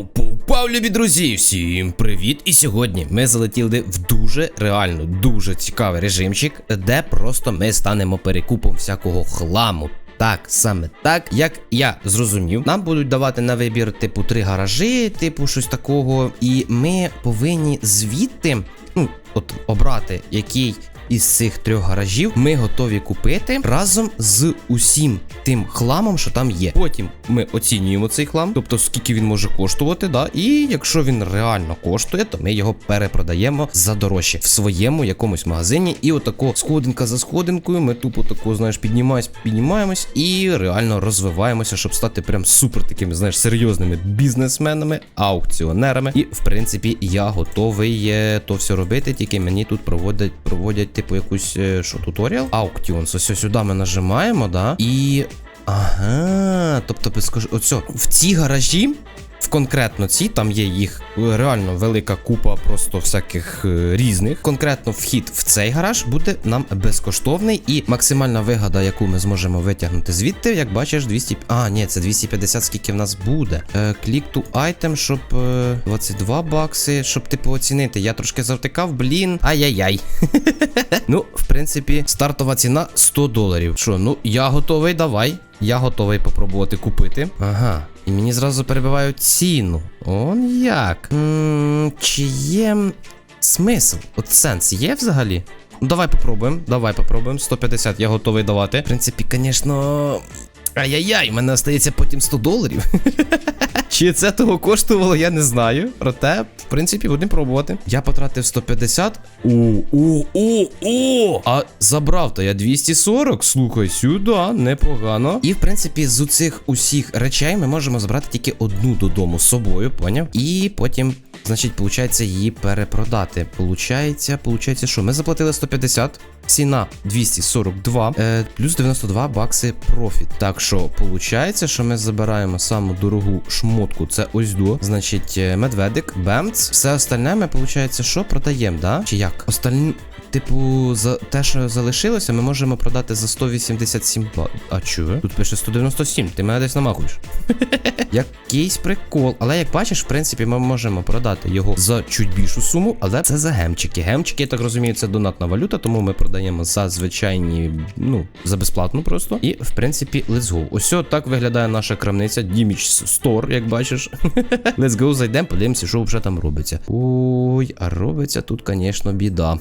Пау-пау-пау, любі друзі! Всім привіт! І сьогодні ми залетіли в дуже реально дуже цікавий режимчик, де просто ми станемо перекупом всякого хламу. Так, саме так, як я зрозумів, нам будуть давати на вибір, типу, три гаражі, типу, щось такого, і ми повинні звідти, ну, от обрати, який із цих трьох гаражів ми готові купити разом з усім тим хламом, що там є. Потім ми оцінюємо цей хлам, тобто скільки він може коштувати, да, і якщо він реально коштує, то ми його перепродаємо за дорожче в своєму якомусь магазині. І отако сходинка за сходинкою, ми тупо тако, знаєш, піднімаємось, піднімаємось і реально розвиваємося, щоб стати прям супер такими, знаєш, серйозними бізнесменами, аукціонерами. І в принципі я готовий е, то все робити, тільки мені тут проводять, проводять типу якусь е, що, туторіал. Аукціонс. Ось сюди ми нажимаємо, да. І. Ага, тобто безкош... Оце, в ці гаражі. В конкретно ці, там є їх е, реально велика купа просто всяких е, різних. Конкретно вхід в цей гараж буде нам безкоштовний і максимальна вигода, яку ми зможемо витягнути звідти, як бачиш, 200... А, ні, це 250, скільки в нас буде. Е, Click to item, щоб е, 22 бакси, щоб типу оцінити. Я трошки завтикав, блін. Ай-яй-яй. ну, в принципі, стартова ціна 100 доларів. Що, ну я готовий, давай. Я готовий попробувати купити. Ага. І мені зразу перебивають ціну. Он як? м чи є смисл? От сенс є взагалі? Давай попробуємо. Давай попробуємо. 150 я готовий давати. В принципі, звісно. Ай-яй-яй, в мене остається потім 100 доларів. Чи це того коштувало, я не знаю. Проте, в принципі, будемо пробувати. Я потратив 150. О, о, о, о! А забрав то я 240. Слухай, сюди, непогано. І в принципі, з цих усіх речей ми можемо забрати тільки одну додому з собою, поняв? І потім. Значить, виходить, її перепродати. Получається, получається, що ми заплатили 150, ціна 242, е, плюс 92 бакси профіт. Так що, виходить, що ми забираємо саму дорогу шмотку, це ось до. Значить, е, медведик, бемц. Все остальне ми, виходить, що продаємо, да? Чи як? Остальні. Типу, за те, що залишилося, ми можемо продати за 187 ба. А чого? Тут пише 197, ти мене десь намахуєш. Якийсь прикол. Але як бачиш, в принципі, ми можемо продати його за чуть більшу суму, але це за гемчики. Гемчики, я так розумію, це донатна валюта, тому ми продаємо за звичайні, ну, за безплатну просто. І, в принципі, let's go. Ось так виглядає наша крамниця Dimage Store, як бачиш. let's go, зайдемо, подивимося, що вже там робиться. Ой, а робиться тут, звісно, біда.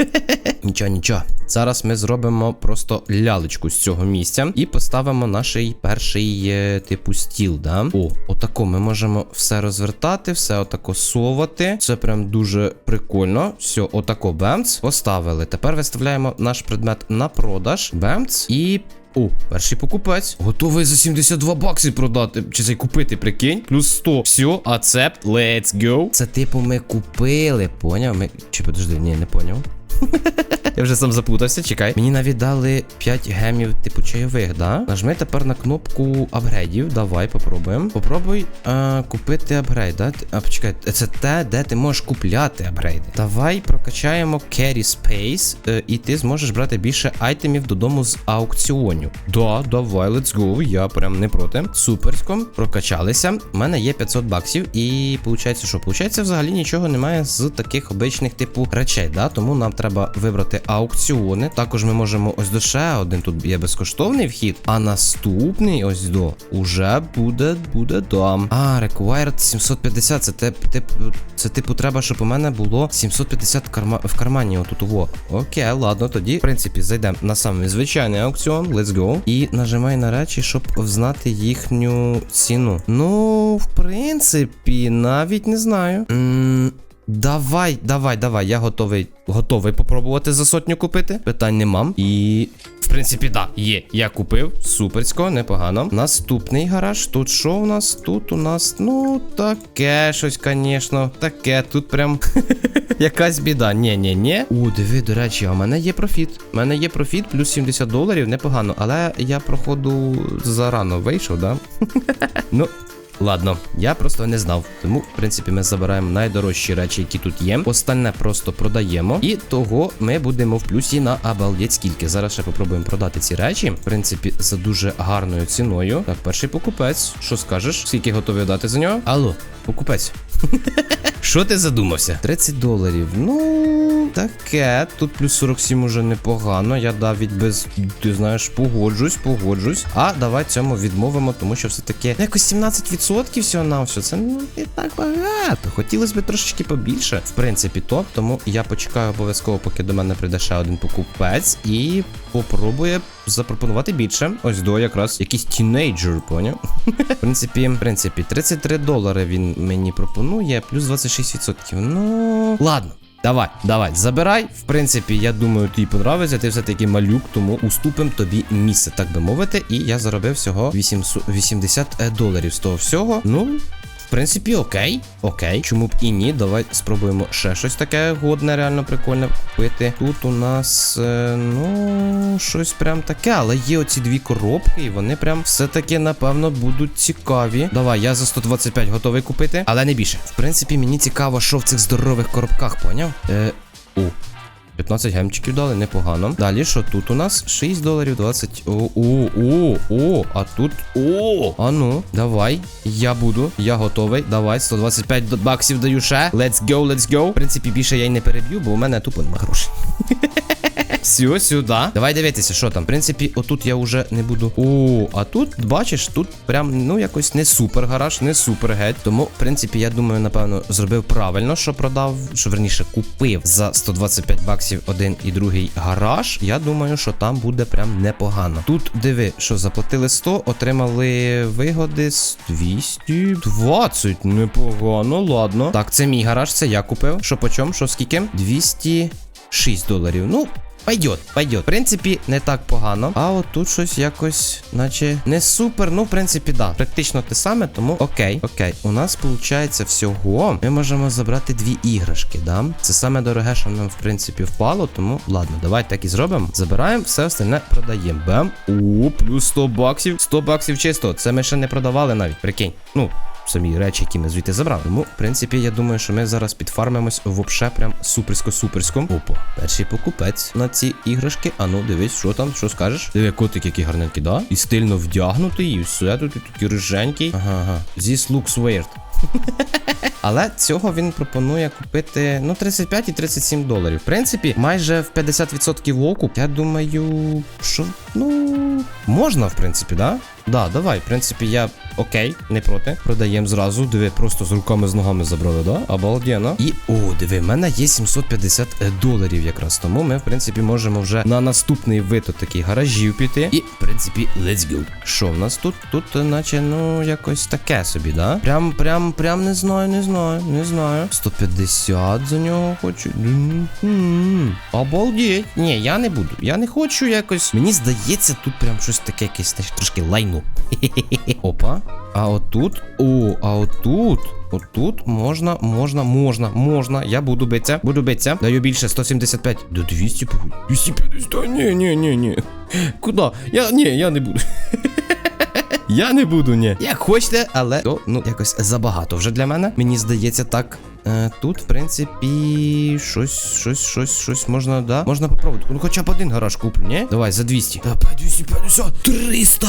Нічого, нічого. Зараз ми зробимо просто лялечку з цього місця і поставимо наш перший е, типу стіл. да? О, отако ми можемо все розвертати, все отако совати. Це прям дуже прикольно. Все, отако бемц. Поставили. Тепер виставляємо наш предмет на продаж. Бемц. І. О, перший покупець. Готовий за 72 бакси продати. Чи цей купити, прикинь? Плюс 100. Все, ацепт. Let's go. Це типу ми купили, поняв? Ми. Чи подожди, ні, не поняв. Я вже сам запутався, чекай. Мені навіть дали 5 гемів, типу чайових, да? Нажми тепер на кнопку апгрейдів. Давай, попробуємо. Попробуй а, купити апгрейд, да? А почекай, це те, де ти можеш купляти апгрейди. Давай прокачаємо Carry Space, е, і ти зможеш брати більше айтемів додому з аукціонів. Да, давай, let's go. Я прям не проти. Суперсько, прокачалися. У мене є 500 баксів, і виходить, що? Получається, взагалі нічого немає з таких обичних типу речей, да? Тому нам вибрати аукціони. Також ми можемо ось до ще один. Тут є безкоштовний вхід. А наступний ось до уже буде буде дам. А, required 750. Це тип, тип, це типу треба, щоб у мене було 750 карма, в кармані. Отут во. Окей, ладно, тоді, в принципі, зайдемо на самий звичайний аукціон. Let's go. І нажимай на речі, щоб взнати їхню ціну. Ну, в принципі, навіть не знаю. М Давай, давай, давай, я готовий готовий попробувати за сотню купити. Питань нема. І. В принципі, да, є. Я купив. Суперсько, непогано. Наступний гараж. Тут що у нас? Тут у нас, ну, таке щось, звісно. Таке. Тут прям якась біда. Ні, ні, ні. О, диви, до речі, а в мене є профіт. У мене є профіт, плюс 70 доларів, непогано. Але я, проходу, зарано вийшов, да? ну. Ладно, я просто не знав. Тому, в принципі, ми забираємо найдорожчі речі, які тут є. Остальне просто продаємо. І того ми будемо в плюсі на обалдеть скільки. Зараз ще попробуємо продати ці речі. В принципі, за дуже гарною ціною. Так, перший покупець. Що скажеш? Скільки готові дати за нього? Алло, покупець. Що ти задумався? 30 доларів. Ну, таке. Тут плюс 47 уже непогано. Я навіть без, ти знаєш, погоджусь, погоджусь. А давай цьому відмовимо, тому що все-таки ну, якось 17% всього на все. Це ну не так багато. Хотілося б трошечки побільше. В принципі, то. Тому я почекаю обов'язково, поки до мене прийде ще один покупець, і попробує запропонувати більше. Ось до якраз якийсь тінейджер, поняв? В принципі, в принципі, 33 долари він мені пропонує, плюс 26%. Ну, ладно. Давай, давай, забирай. В принципі, я думаю, тобі подобається. Ти все-таки малюк, тому уступим тобі місце, так би мовити. І я заробив всього 800 80 доларів з того всього. Ну. Принципі, окей, окей. Чому б і ні? Давай спробуємо ще щось таке годне, реально прикольне купити. Тут у нас, е, ну, щось прям таке, але є оці дві коробки, і вони прям все-таки, напевно, будуть цікаві. Давай, я за 125 готовий купити, але не більше. В принципі, мені цікаво, що в цих здорових коробках, поняв? Е, у. 15 гемчиків дали, непогано. Далі, що тут у нас? 6 доларів 20. О, о, о, о, а тут. О! А ну, давай. Я буду. Я готовий. Давай, 125 баксів даю ще. Let's go, let's go. В принципі, більше я й не переб'ю, бо у мене тупо нема грошей. Все, сюди. Давай дивитися, що там. В принципі, отут я вже не буду. О, а тут, бачиш, тут прям, ну, якось не супер гараж, не супер геть. Тому, в принципі, я думаю, напевно, зробив правильно, що продав, що верніше купив за 125 баксів один і другий гараж. Я думаю, що там буде прям непогано. Тут диви, що заплатили 100, отримали вигоди з 220. Непогано, ладно. Так, це мій гараж, це я купив. Що по чому? Що скільки? 206 доларів. Ну. Пойдет, пойдет. В принципі, не так погано. А от тут щось якось, наче не супер. Ну, в принципі, да. Практично те саме, тому окей, окей. У нас виходить всього. Ми можемо забрати дві іграшки, да? Це саме дороге, що нам, в принципі, впало. Тому ладно, давай так і зробимо. Забираємо, все остальне продаємо. Бем. О, плюс 100 баксів. 100 баксів чисто. Це ми ще не продавали навіть. Прикинь. Ну, самі речі, які ми звідти забрали. Тому, в принципі, я думаю, що ми зараз підфармимось вообще прям суперсько-суперсько. Опа, перший покупець на ці іграшки. А ну, дивись, що там, що скажеш? Диви, котик, який гарненький, да? І стильно вдягнутий, і все тут і такий риженький. Ага, ага. This looks weird. Але цього він пропонує купити ну 35 і 37 доларів. В принципі, майже в 50% окуп. Я думаю, що ну можна, в принципі, да? Да, давай. В принципі, я окей, не проти. Продаємо зразу. Диви, просто з руками з ногами забрали, да? Обалденно. І о, диви, в мене є 750 доларів якраз. Тому ми, в принципі, можемо вже на наступний вид от такий гаражів піти. І, в принципі, let's go. Що в нас тут? Тут, е, наче, ну, якось таке собі, да? Прям, прям, прям не знаю, не знаю, не знаю. 150 за нього хочу. М-м-м. Обалдеть. Ні, я не буду. Я не хочу якось. Мені здається, тут прям щось таке, якесь трошки лайну. Опа. А отут. О, а отут. Отут можна, можна, можна, можна. Я буду битися. Буду битися. Даю більше 175. До 200 погодь. 250. Ні, ні, ні, ні. Куди? Я ні, я не буду. Я не буду, ні. Як хочете, але то, ну, якось забагато вже для мене. Мені здається, так. Е, тут, в принципі, щось, щось, щось, щось можна, да? Можна попробувати. Ну, хоча б один гараж куплю, ні? Давай, за 200. Давай, 250. 300!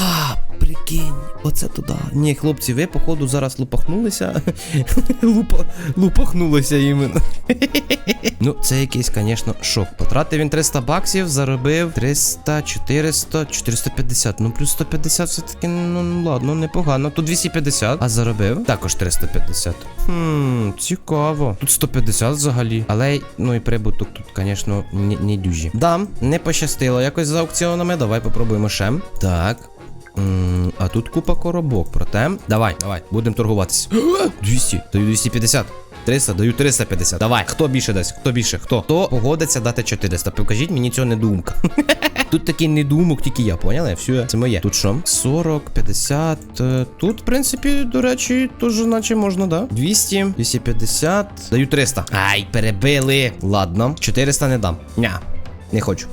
Прикинь, оце туди. Ні, хлопці, ви, походу, зараз лупахнулися. Лупа, лупахнулися іменно. ну, це якийсь, звісно, шок. Потратив він 300 баксів, заробив 300, 400, 450. Ну, плюс 150 все-таки, ну ладно, непогано. Тут 250, а заробив також 350. Хм, цікаво. Тут 150 взагалі. Але, ну і прибуток тут, звісно, не, не дюжі. Да, не пощастило якось за аукціонами. Давай попробуємо ще. Так. А тут купа коробок, проте. Давай, давай, будемо торгуватися. 200, даю 250. 300, даю 350. Давай, хто більше дасть? Хто більше? Хто? Хто погодиться дати 400? Покажіть мені цього недумка. Тут такий недумок, тільки я, поняли? Все, це моє. Тут що? 40, 50. е, Тут, в принципі, до речі, теж наче можна, да? 200, 250. Даю 300. Ай, перебили. Ладно, 400 не дам. Ня. Не хочу.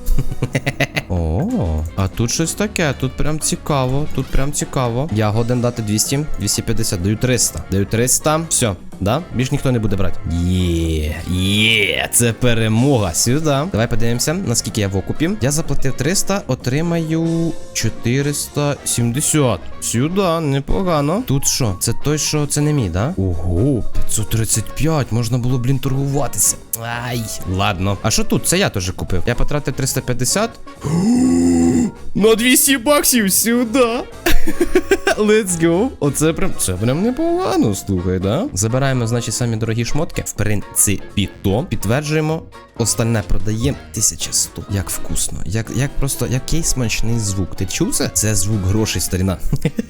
О, а тут щось таке, тут прям цікаво, тут прям цікаво. Я годен дати 200, 250, даю 300. Даю 300. Все, да? Більш ніхто не буде брати. Є, є, це перемога. Сюди. Давай подивимося, наскільки я в окупі. Я заплатив 300, отримаю 470. Сюди, непогано. Тут що? Це той, що це не мій, да? Ого, 535. Можна було, блін, торгуватися. Ай, ладно. А що тут? Це я теж купив. Я потратив 350. На 200 баксів сюди. Let's go. Оце прям це прям непогано, слухай, да? Забираємо, значить, самі дорогі шмотки. В принципі, то підтверджуємо. Остальне продаємо 1100. Як вкусно. Як, як просто який смачний звук. Ти чув це? Це звук грошей, старіна.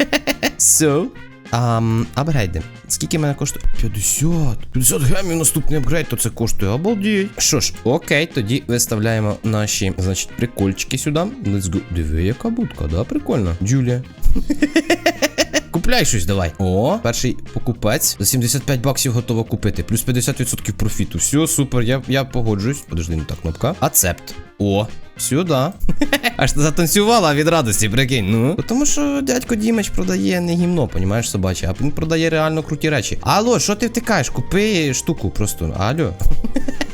Все. Um, апгрейди. Скільки мене коштує? 50. 50 гемів наступний апгрейд, то це коштує. Обалдіть. Що ж, окей, тоді виставляємо наші, значить, прикольчики сюди. Let's go. Диви, яка будка, да? Прикольно. Джулія. Купляй щось давай. О, перший покупець. За 75 баксів готово купити. Плюс 50% профіту. Все, супер, я, я погоджуюсь. Подожди, не та кнопка. Ацепт. О, сюди. Аж затанцювала від радості, прикинь. Ну. Тому що дядько Дімич продає не гімно, понімаєш, собаче, а він продає реально круті речі. Алло, що ти втикаєш? Купи штуку просто. Алло.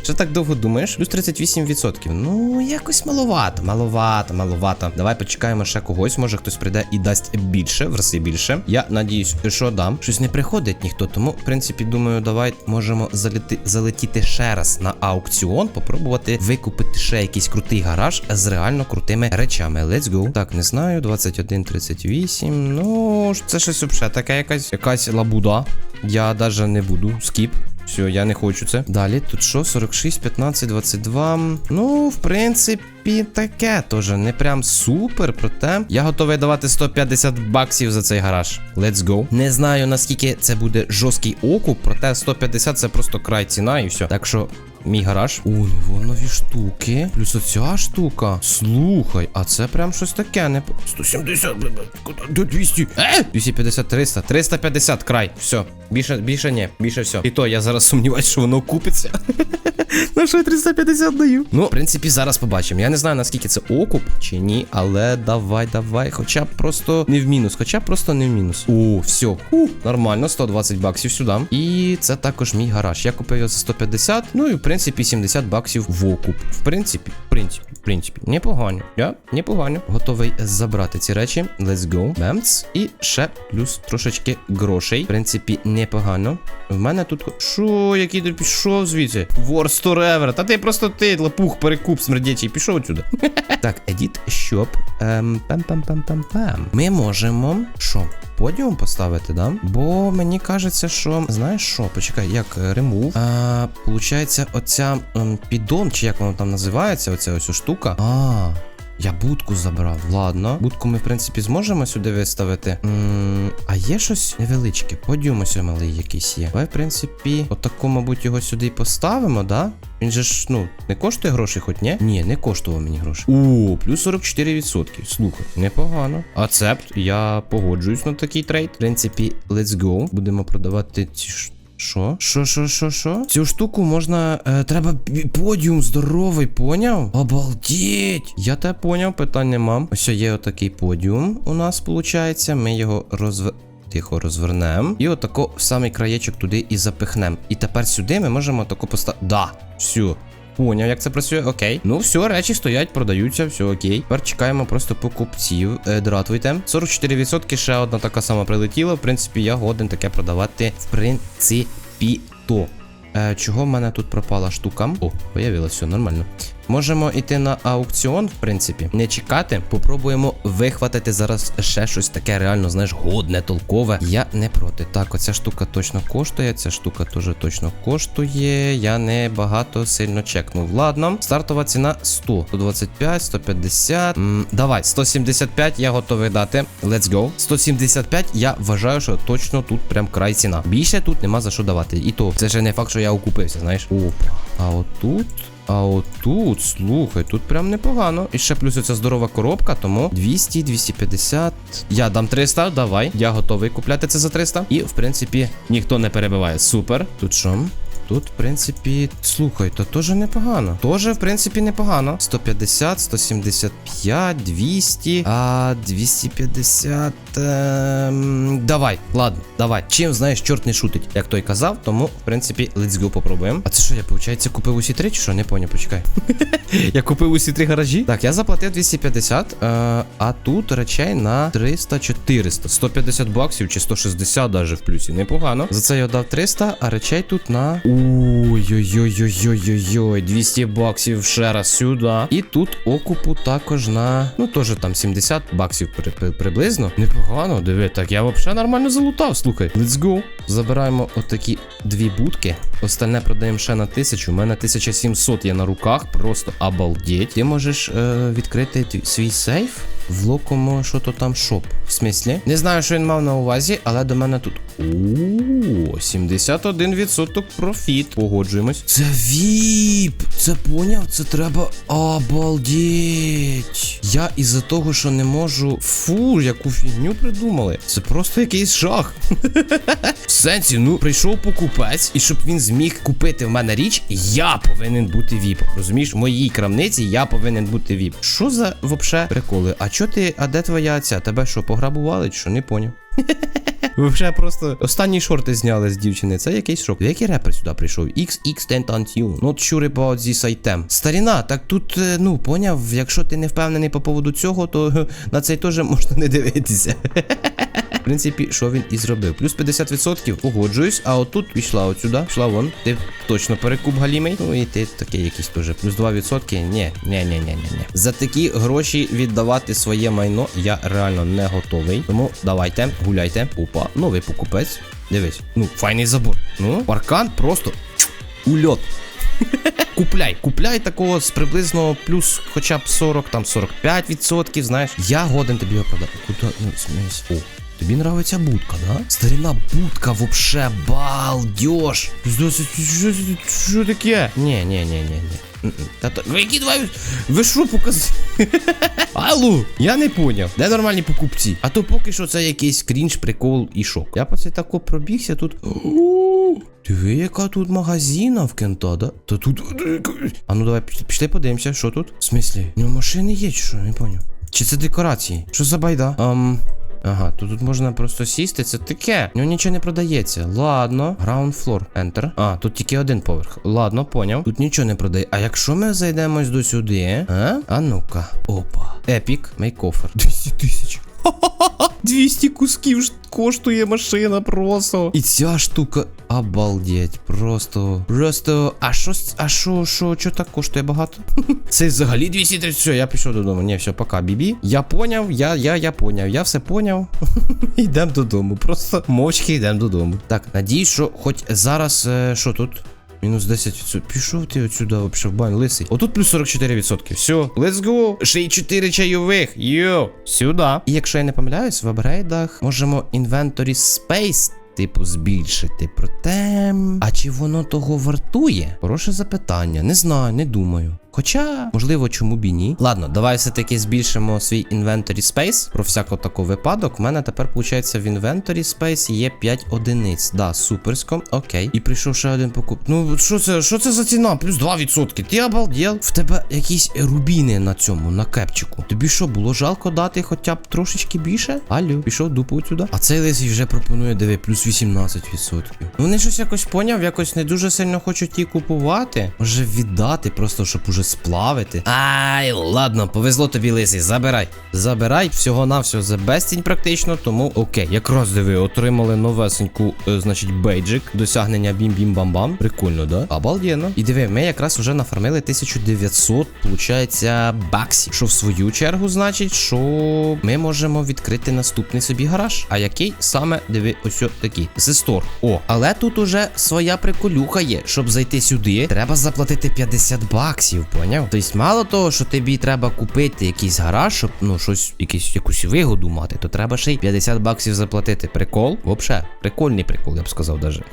Що так довго думаєш? Плюс 38%. Ну, якось маловато, маловато, маловато. Давай почекаємо ще когось. Може хтось прийде і дасть більше, в рази більше. Я надіюсь, що дам. Щось не приходить ніхто. Тому, в принципі, думаю, давай можемо залети, залетіти ще раз на аукціон, попробувати викупити ще якийсь крутий гараж з реально крутими речами. Let's go. Так, не знаю, 21.38. Ну, це щось взагалі таке якась якась лабуда. Я даже не буду. Скіп. Все, я не хочу це. Далі, тут що? 46, 15, 22. Ну, в принципі, таке теж не прям супер, проте я готовий давати 150 баксів за цей гараж. Let's go. Не знаю наскільки це буде жорсткий окуп, проте 150 це просто край ціна і все. Так що. Мій гараж. О, його нові штуки. Плюс оця штука. Слухай, а це прям щось таке. Не... 170, бля, бля, куди? 200? Е? 250, 300. 350 край. Все. Більше, більше ні. Більше все. І то я зараз сумніваюся, що воно купиться. На що я 350 даю? Ну, в принципі, зараз побачимо. Я не знаю, наскільки це окуп чи ні, але давай, давай. Хоча б просто не в мінус, хоча б просто не в мінус. О, все. Ху, нормально, 120 баксів сюди. І це також мій гараж. Я купив його за 150, ну і в принципі 70 баксів в окуп. В принципі, в принципі, в принципі, непогано. Я непогано. Готовий забрати ці речі. Let's go. Бемц. І ще плюс трошечки грошей. В принципі, непогано. В мене тут. Що, який ти пішов звідси? War Store Та ти просто ти, лапух, перекуп смердячий, пішов отсюди. так, Едіт, щоб. Пам-пам-пам-пам-пам. Ми можемо. Що? Подіум поставити, да? Бо мені кажеться, що. Знаєш що? Почекай, як ремув. А, получається, оця ем, чи як воно там називається, оця ось штука. А. Я будку забрав. Ладно. Будку ми, в принципі, зможемо сюди виставити. м а є щось невеличке. Подіум ось малий якийсь є. Давай, в принципі, отако, мабуть, його сюди і поставимо, да? Він же ж, ну, не коштує грошей, хоч ні? Ні, не коштував мені грошей. О, плюс 44%. Слухай, непогано. Ацепт, я погоджуюсь на такий трейд. В принципі, let's go. Будемо продавати ці ш- що? Що, що, що, що? Цю штуку можна. Е, треба подіум здоровий, поняв? Обалдіть! Я те поняв, питань нема. Ось є отакий подіум у нас, виходить. Ми його розв... Тихо розвернемо. І отако в самий краєчок туди і запихнемо. І тепер сюди ми можемо тако поставити. Да, все. Поняв, як це працює, окей. Ну, все, речі стоять, продаються, все окей. Тепер чекаємо просто покупців. Е, дратуйте. 44% ще одна така сама прилетіла. В принципі, я годен таке продавати. В принципі, то. Е, чого в мене тут пропала штука? О, появилось, все нормально. Можемо йти на аукціон, в принципі, не чекати. Попробуємо вихватити зараз ще щось таке реально, знаєш, годне, толкове. Я не проти. Так, оця штука точно коштує, ця штука теж точно коштує. Я не багато сильно чекнув. Ладно, стартова ціна 100, 125, 150. М, давай, 175 я готовий дати. Let's go. 175 я вважаю, що точно тут прям край ціна. Більше тут нема за що давати. І то це ще не факт, що я окупився, знаєш. Опа. А отут. А отут, слухай, тут прям непогано. І ще плюс оця здорова коробка, тому 200, 250. Я дам 300, давай. Я готовий купляти це за 300. І, в принципі, ніхто не перебиває. Супер. Тут що? Тут, в принципі, слухай, то теж непогано. Тоже, в принципі, непогано. 150, 175, 200, а 250. Ем... Давай, ладно, давай. Чим знаєш, чорт не шутить, як той казав, тому, в принципі, let's go попробуємо. А це що, я, виходить, купив усі три, чи що? Не поняв, почекай. я купив усі три гаражі. Так, я заплатив 250, е, а тут речей на 300-400. 150 баксів чи 160 даже в плюсі. Непогано. За це я дав 300, а речей тут на. Ой-ой-ой-ой-ой-ой. 200 баксів ще раз сюди. І тут окупу також на. Ну, теж там 70 баксів при, при- приблизно. Непогано, диви. Так, я взагалі нормально залутав. Слухай. Let's go. Забираємо отакі дві будки. Остальне продаємо ще на 1000. У мене 1700 є на руках. Просто обалдеть. Ти можеш е, відкрити свій сейф в локомо, що то там шоп. В смислі? Не знаю, що він мав на увазі, але до мене тут. О, 71% профіт. Погоджуємось. Це віп! Це поняв? Це треба обалдеть. Я із-за того, що не можу. Фу, яку фігню придумали. Це просто якийсь жах. В сенсі, ну прийшов покупець, і щоб він зміг купити в мене річ, я повинен бути віпом. Розумієш, в моїй крамниці я повинен бути віп. Що за вообще приколи? А чо ти, а де твоя ця? Тебе що, пограбували? Чи що не поняв? Ви вже просто останні шорти зняли з дівчини. Це якийсь шок. Який репер сюди прийшов? XX Tentant Not sure about this item. Старіна, так тут, е, ну, поняв, якщо ти не впевнений по поводу цього, то е, на цей теж можна не дивитися. Принципі, що він і зробив. Плюс 50% погоджуюсь, а отут пішла отсюди, пішла вон. Ти точно перекуп галімий. Ну і ти такий якийсь теж. Плюс 2%. Ні, ні, ні, ні, ні, ні. За такі гроші віддавати своє майно я реально не готовий. Тому давайте, гуляйте. Опа, новий покупець. Дивись, ну, файний забор. Ну, паркан просто ульот. Купляй, купляй такого з приблизно плюс хоча б 40, там 45%, знаєш. Я годен тобі його продати. Куди? Ну, смесь. О, тобі нравиться будка, да? Старина будка вообще балдеж. Що, це- це- таке? Ні, ні, ні, ні, ні. Та то, ви які два, ви що показали? Алло, я не поняв. Де нормальні покупці? А то поки що це якийсь крінж, прикол і шок. Я після тако пробігся тут. Диви, яка тут магазина в Кента, да? Та тут. А ну давай пішли- подивимося, що тут? В смислі? У нього машини є, чи що? Не поняв. Чи це декорації? Що за байда? Ам. Ага, то тут можна просто сісти, це таке. Ну нічого не продається. Ладно. Ground floor. Enter. А, тут тільки один поверх. Ладно, поняв. Тут нічого не продає. А якщо ми зайдемось до сюди, а? А ну-ка. Опа. Епік, мейкофер. 200 тисяч. 200 кусків коштує машина просто. І ця штука. Обалдеть, просто. Просто. А що, а що, що, що так коштує багато? Це взагалі 230. Все, я пішов додому. Ні, все, пока, бібі. Я поняв, я, я, я поняв. Я все поняв. Йдемо додому. Просто мовчки йдемо додому. Так, надіюсь, що хоч зараз. е, Що тут? Мінус 10%. Пішов ти отсюда, вообще в бань, лисий. Отут плюс 44%. Все, let's go. Ще й 4 чайових. Йо, сюди. І якщо я не помиляюсь, в апгрейдах можемо inventory space. Типу, збільшити. Проте. А чи воно того вартує? Хороше запитання. Не знаю, не думаю. Хоча, можливо, чому б і ні. Ладно, давай все-таки збільшимо свій inventory space. Про всяко таку випадок. У мене тепер, виходить, в inventory space є 5 одиниць. Да, суперсько. Окей. І прийшов ще один покуп. Ну, що це? Що це за ціна? Плюс 2%. Ти обалдел? В тебе якісь рубіни на цьому, на кепчику. Тобі що, було жалко дати хоча б трошечки більше? Алло, пішов дупу сюди. А цей лисий вже пропонує, диви, плюс 18%. Ну, Вони щось якось поняв, якось не дуже сильно хочуть її купувати. Може віддати, просто щоб уже сплавити. Ай, ладно, повезло тобі, лисий, забирай. Забирай всього навсього за безцінь практично, тому окей. Якраз диви, отримали новесеньку, е, значить, бейджик. Досягнення бім-бім-бам-бам. Прикольно, да? Обалденно. І диви, ми якраз вже нафармили 1900, получається, баксів. Що в свою чергу, значить, що ми можемо відкрити наступний собі гараж. А який саме диви, ось такий. Зестор. О, але тут уже своя приколюха є. Щоб зайти сюди, треба заплатити 50 баксів. Поняв? Тобто, мало того, що тобі треба купити якийсь гараж, щоб ну щось, якийсь, якусь вигоду мати, то треба ще й 50 баксів заплатити. Прикол? Вообще, прикольний прикол, я б сказав даже.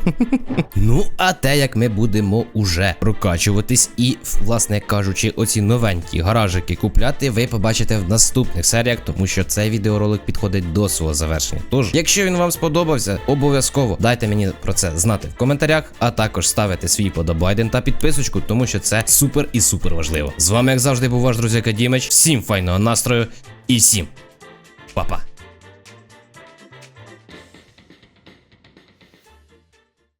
Ну, а те, як ми будемо уже прокачуватись і, власне кажучи, оці новенькі гаражики купляти, ви побачите в наступних серіях, тому що цей відеоролик підходить до свого завершення. Тож, якщо він вам сподобався, обов'язково дайте мені про це знати в коментарях, а також ставити свій подобайден та підписочку, тому що це супер і супер важливо. З вами, як завжди, був ваш друзяка Дімич. Всім файного настрою і всім па-па!